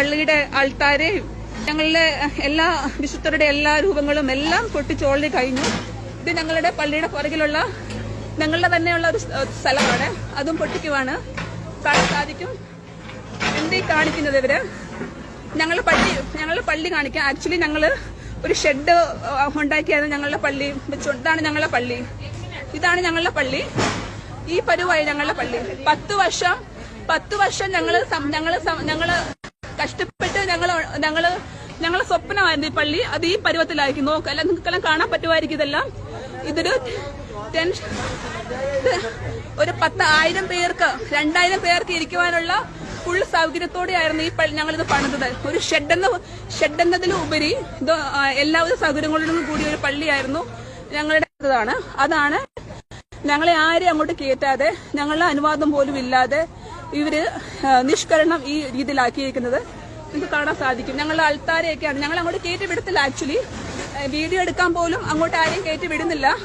പള്ളിയുടെ ആൾത്താരെയും ഞങ്ങളുടെ എല്ലാ വിശുദ്ധരുടെ എല്ലാ രൂപങ്ങളും എല്ലാം പൊട്ടിച്ചോളി കഴിഞ്ഞു. ഇത് ഞങ്ങളുടെ പള്ളിയുടെ പുറകിലുള്ള ഞങ്ങളുടെ തന്നെയുള്ള ഒരു സ്ഥലമാണ്. അതും പൊട്ടിക്കുവാണ്. കാണാൻ സാധിക്കും. എന്തീ കാണിക്കുന്നത് ഇവർ? ഞങ്ങൾ പള്ളി ഞങ്ങളുടെ പള്ളി കാണിക്കാം. ആക്ച്വലി ഞങ്ങൾ ഒരു ഷെഡ് ഉണ്ടാക്കിയാണ് ഞങ്ങളുടെ പള്ളി ഇതാണ് ഞങ്ങളുടെ പള്ളി. ഇതാണ് ഞങ്ങളുടെ പള്ളി. ഈ പരുവായി ഞങ്ങളുടെ പള്ളി. പത്ത് വർഷം പത്ത് വർഷം ഞങ്ങൾ ഞങ്ങൾ ഞങ്ങൾ കഷ്ടപ്പെട്ട് ഞങ്ങൾ ഞങ്ങൾ ഞങ്ങളെ സ്വപ്നമായിരുന്നു ഈ പള്ളി. അത് ഈ പരുവത്തിലായിരിക്കും. നോക്കാം അല്ല നിങ്ങൾക്കെല്ലാം കാണാൻ പറ്റുമായിരിക്കും ഇതെല്ലാം. ഇതൊരു ടെൻഷൻ ഒരു പത്ത് ആയിരം പേർക്ക് രണ്ടായിരം പേർക്ക് ഇരിക്കുവാനുള്ള ഫുൾ സൗകര്യത്തോടെയായിരുന്നു ഈ പള്ളി ഞങ്ങളിത് പണിതത്. ഒരു ഷെഡെന്ന് ഷെഡെന്നതിന് ഷെഡ് എന്നതിലും ഉപരി ഇത് എല്ലാവിധ സൗകര്യങ്ങളോടും കൂടിയ ഒരു പള്ളിയായിരുന്നു ഞങ്ങളുടെ ഇതാണ്. അതാണ് ഞങ്ങളെ ആരെയും അങ്ങോട്ട് കയറ്റാതെ ഞങ്ങളുടെ അനുവാദം പോലും ഇല്ലാതെ ഇവർ നിഷ്കരണം ഈ രീതിയിലാക്കിയിരിക്കുന്നത്. നിങ്ങൾക്ക് കാണാൻ സാധിക്കും. ഞങ്ങളുടെ അൽത്താരയൊക്കെയാണ് ഞങ്ങൾ അങ്ങോട്ട് കയറ്റി വിടത്തില്ല ആക്ച്വലി വീഡിയോ എടുക്കാൻ പോലും അങ്ങോട്ട് ആരെയും കയറ്റി വിടുന്നില്ല.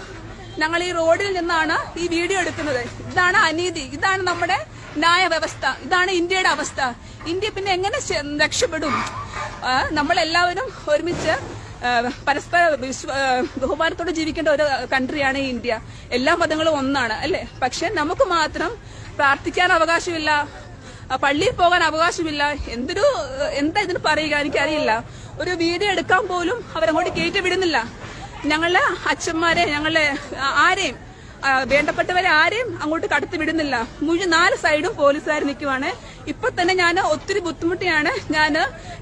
ഞങ്ങൾ ഈ റോഡിൽ നിന്നാണ് ഈ വീഡിയോ എടുക്കുന്നത്. ഇതാണ് അനീതി. ഇതാണ് നമ്മുടെ ന്യായവ്യവസ്ഥ. ഇതാണ് ഇന്ത്യയുടെ അവസ്ഥ. ഇന്ത്യ പിന്നെ എങ്ങനെ രക്ഷപ്പെടും? നമ്മളെല്ലാവരും ഒരുമിച്ച് പരസ്പര വിശ്വ- ബഹുമാനത്തോടെ ജീവിക്കേണ്ട ഒരു കൺട്രിയാണ് ഇന്ത്യ. എല്ലാ മതങ്ങളും ഒന്നാണ് അല്ലെ? പക്ഷെ നമുക്ക് മാത്രം പ്രാർത്ഥിക്കാൻ അവകാശമില്ല. പള്ളിയിൽ പോകാൻ അവകാശമില്ല. എന്തൊരു എന്താ ഇതിന് പറയുക? എനിക്കറിയില്ല. ഒരു വീഡിയോ എടുക്കാൻ പോലും അവരങ്ങോട്ട് കയറ്റി വിടുന്നില്ല. ഞങ്ങളെ അച്ഛന്മാരെ ഞങ്ങളെ ആരെയും വേണ്ടപ്പെട്ടവരെ ആരെയും അങ്ങോട്ട് കടത്തി വിടുന്നില്ല. മുഴുവൻ നാല് സൈഡും പോലീസുകാർ നിൽക്കുവാണ്. ഇപ്പൊ തന്നെ ഞാൻ ഒത്തിരി ബുദ്ധിമുട്ടിയാണ് ഞാൻ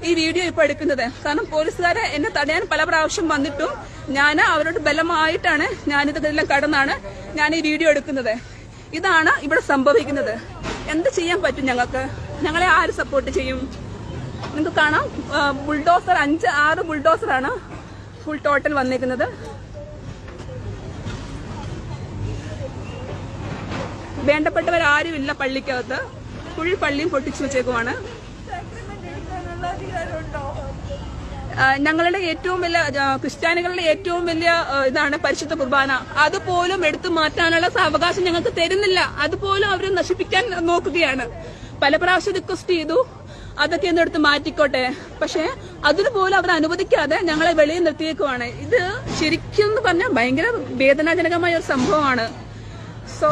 ഈ വീഡിയോ ഇപ്പൊ എടുക്കുന്നത്. കാരണം പോലീസുകാരെ എന്നെ തടയാൻ പല പ്രാവശ്യം വന്നിട്ടും ഞാൻ അവരോട് ബലമായിട്ടാണ് ഞാനിതെല്ലാം കടന്നാണ് ഞാൻ ഈ വീഡിയോ എടുക്കുന്നത്. ഇതാണ് ഇവിടെ സംഭവിക്കുന്നത്. എന്ത് ചെയ്യാൻ പറ്റും ഞങ്ങൾക്ക്? ഞങ്ങളെ ആര് സപ്പോർട്ട് ചെയ്യും? നിങ്ങൾക്ക് കാണാം. ബുൾഡോസർ അഞ്ച് ആറ് ബുൾഡോസറാണ് ഫുൾ ടോട്ടൽ വന്നിരിക്കുന്നത് വേണ്ടപ്പെട്ടവരാരും ഇല്ല പള്ളിക്കകത്ത്. ഫുൾ പള്ളിയും പൊട്ടിച്ചു വെച്ചേക്കുവാണ്. ആ, ഞങ്ങളുടെ ഏറ്റവും വലിയ ക്രിസ്ത്യാനികളുടെ ഏറ്റവും വലിയ ഇതാണ് പരിശുദ്ധ കുർബാന. അതുപോലും എടുത്തു മാറ്റാനുള്ള അവകാശം ഞങ്ങൾക്ക് തരുന്നില്ല. അതുപോലും അവർ നശിപ്പിക്കാൻ നോക്കുകയാണ്. പല പ്രാവശ്യം റിക്വസ്റ്റ് ചെയ്തു. അതൊക്കെ ഒന്ന് എടുത്ത് മാറ്റിക്കോട്ടെ. പക്ഷേ അതിനുപോലും അവർ അനുവദിക്കാതെ ഞങ്ങളെ വെളിയിൽ നിർത്തിയേക്കുവാണ്. ഇത് ശരിക്കും എന്ന് പറഞ്ഞാൽ ഭയങ്കര വേദനാജനകമായ ഒരു സംഭവമാണ്. സോ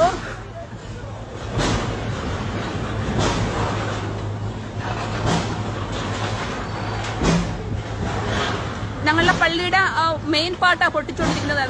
ഞങ്ങളുടെ പള്ളിയുടെ മെയിൻ പാർട്ടാണ് പൊട്ടിച്ചുകൊണ്ടിരിക്കുന്നത്